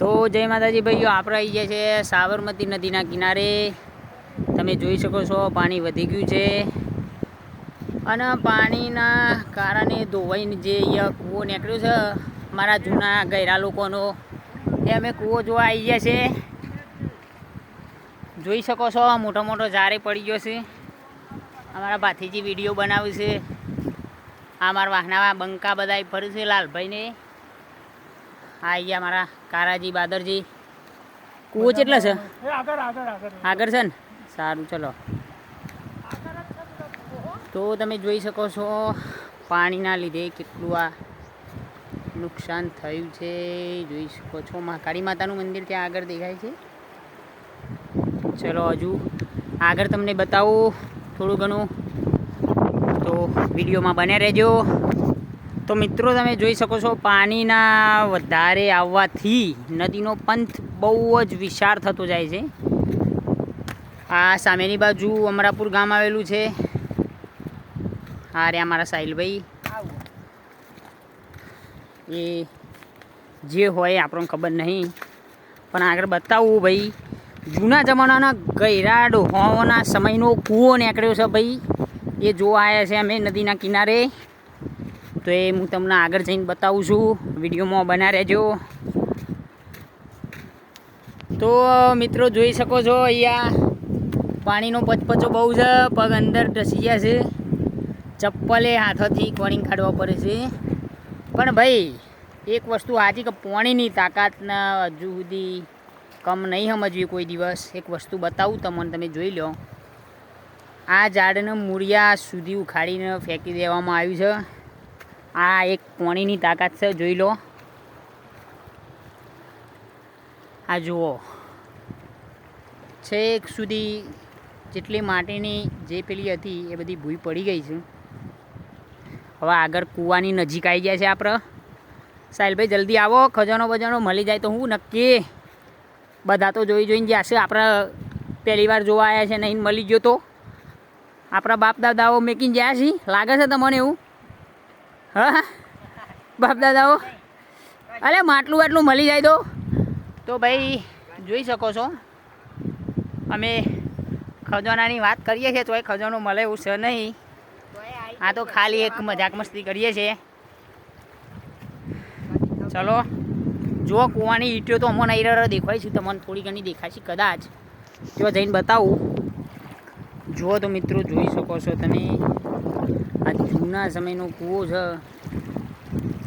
તો જય માતાજી ભાઈઓ, આપણે આવી ગયા છે સાબરમતી નદીના કિનારે. તમે જોઈ શકો છો, પાણી વધી ગયું છે. અને પાણીના કારણે ધોવાઈને જે અહીંયા કૂવો નીકળ્યો છે, મારા જૂના ગયરા લોકોનો, એ અમે કૂવો જોવા આવી ગયા છે. જોઈ શકો છો, મોટો મોટો ઝારે પડી ગયો છે. અમારા ભાથીજી વીડિયો બનાવ્યું છે. આ મારા વાહના બંકા બધા ફર્યું છે, લાલભાઈને. આ અહીંયા મારા કારાજી બાદરજી. કૂવો કેટલા છે? આગળ છે ને? સારું ચલો. તો તમે જોઈ શકો છો પાણીના લીધે કેટલું આ નુકસાન થયું છે. જોઈ શકો છો મહાકાળી માતાનું મંદિર ત્યાં આગળ દેખાય છે. ચલો હજુ આગળ તમને બતાવું થોડું ઘણું. તો વિડીયોમાં બને રહેજો. તો મિત્રો તમે જોઈ શકો છો, પાણીના વધારે આવવાથી નદીનો પંથ બહુ જ વિશાળ થતો જાય છે. આ સામેની બાજુ અમરાપુર ગામ આવેલું છે. આ રહ્યા મારા સાહિલભાઈ. એ જે હોય આપણને ખબર નહીં, પણ આગળ બતાવવું ભાઈ. જૂના જમાનાના ગૈરાડ હોવાના સમયનો કૂવો નીકળ્યો છે ભાઈ. એ જોવા આવ્યા છે અમે નદીના કિનારે. તો એ હું તમને આગળ જઈને બતાવું છું. વિડીયોમાં બના રહેજો. તો, મિત્રો, જોઈ શકો છો, અહીંયા પાણીનો પચપચો બહુ છે, પગ અંદર ઢસી ગયા છે. ચપ્પલે હાથોથી કોણી કાઢવા પડે છે. પણ ભાઈ, એક વસ્તુ સાચી કે પાણીની તાકાતના હજુ સુધી કમ નહીં સમજવી કોઈ દિવસ. એક વસ્તુ બતાવું તમને, તમે જોઈ લો. આ ઝાડને મૂળિયા સુધી ઉખાડીને ફેંકી દેવામાં આવ્યું છે. આ એક પોણીની તાકાત છે, જોઈ લો. આ જુઓ. છેક સુધી જેટલી માટીની જે પેલી હતી એ બધી ભૂઈ પડી ગઈ છે. હવે આગળ કૂવાની નજીક આવી ગયા છે આપણે સાહિલભાઈ જલ્દી આવો. ખજાનો બજાનો મળી જાય તો હું નક્કી. બધા તો જોઈ જોઈને જશે આપણે પહેલી વાર જોવા આવ્યા છે, નહીં મળી ગયો તો. આપણા બાપ દાદાઓ મેકીને ગયા છીએ લાગે છે તમને એવું? હા? બાપ દાદાઓ. અરે માટલું આટલું મળી જાય તો? તો ભાઈ, જોઈ શકો છો. અમે ખજાનાની વાત કરીએ છીએ, તોય ખજાનો મળે એવું છે નહીં. આ તો ખાલી એક મજાક મસ્તી કરીએ છીએ. ચલો જો કૂવાની ઈટીઓ તો અમને અહીં દેખાય છે, તમને થોડી ઘણી દેખાય છે કદાચ. જો જઈને બતાવું. જુઓ તો મિત્રો, જોઈ શકો છો તમે. આ જૂના સમયનો કૂવો છે.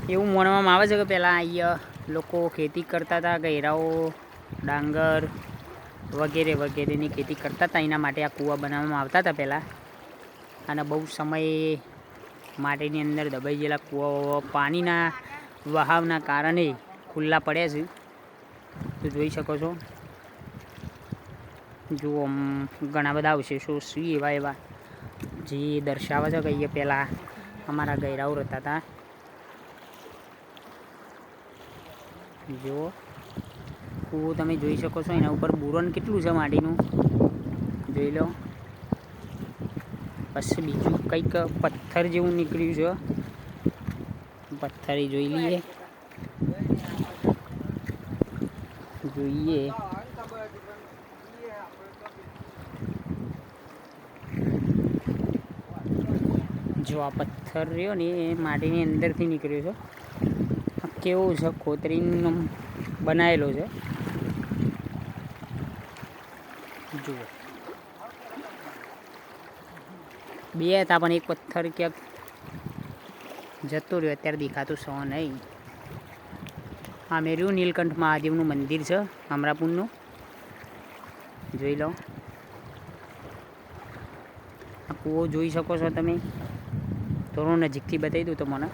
એવું માનવામાં આવે છે કે પહેલાં અહીંયા લોકો ખેતી કરતા હતા ગૈરાઓ ડાંગર વગેરે વગેરેની ખેતી કરતા હતા. એના માટે આ કૂવા બનાવવામાં આવતા હતા પહેલાં. અને બહુ સમય માટીની અંદર દબાઈ ગયેલા કૂવાઓ પાણીના વહાવના કારણે ખુલ્લા પડ્યા છે. તો જોઈ શકો છો. જુઓ ઘણા બધા અવશેષો શું એવા એવા. જે દર્શાવે છે કે અહીંયા પહેલાં. અમારા ગૈરાઓ રહેતા હતા. જુઓ કૂવો તમે જોઈ શકો છો, એના ઉપર બુરન કેટલું છે માટીનું. જોઈ લો. પછી બીજું કંઈક પથ્થર જેવું નીકળ્યું છે. પથ્થર જોઈ લઈએ. જોઈએ. જો આ પથ્થર રહ્યો ને એ માટીની અંદરથી નીકળ્યો છે. કેવો છે? ખોતરીનો બનાવેલો છે. જુઓ. બે હતા પણ એક પથ્થર ક્યાંક જતો રહ્યો. અત્યારે દેખાતું સો નહીં. આ મેર્યું નીલકંઠ મહાદેવનું મંદિર છે, અમરાપુરનું. જોઈ લો. કૂવો જોઈ શકો છો તમે. થોડું નજીકથી બતાવી દઉં તો મને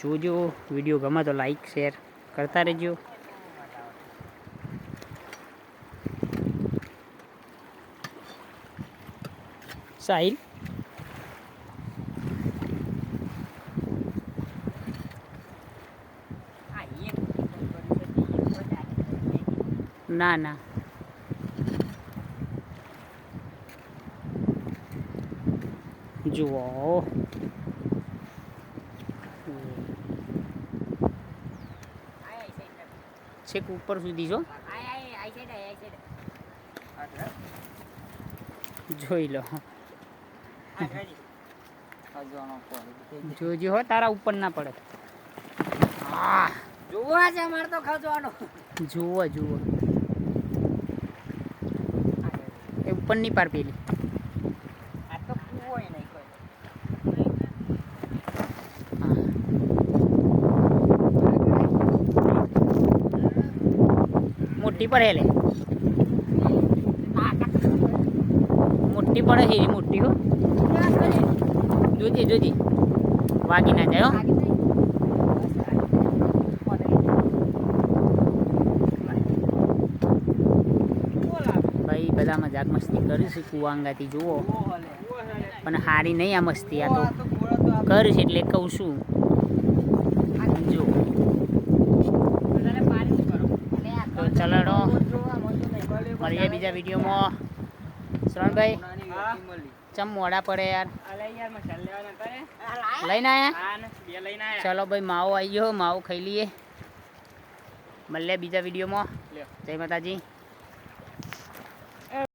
જોજો વીડિયો ગમે તો લાઈક શેર કરતા રહેજો. સાહિલ? ના ના. જુઓ. છેક ઉપર સુધી જો. જોઈ લો. જોજો હો તારા ઉપર ના પડે. જોવા છે મારે તો ખજવાનો. જુઓ જુઓ. એ ઉપરની પાર પેલી આ તો કૂવો નહીં કોઈ મોટી પડે લે. મોટી પડે છે મોટી હો. જોજી જોજી. વાગી ના જાય હો. ભાઈ, બધા મજાક મસ્તી કરીશું કુવાંગાથી, જુઓ. પણ હારી નહીં આ મસ્તી, આ તો કરીશ એટલે કહું છું જો તો ચલાડો મળીએ બીજા વિડીયોમાં. શ્રવણભાઈ, ચમ મોડા પડે યાર. લઈને આયા? ચલો ભાઈ, માવો આવી ગયો, માવો ખાઈ લઈએ. મળીએ બીજા વિડીયોમાં. જય માતાજી.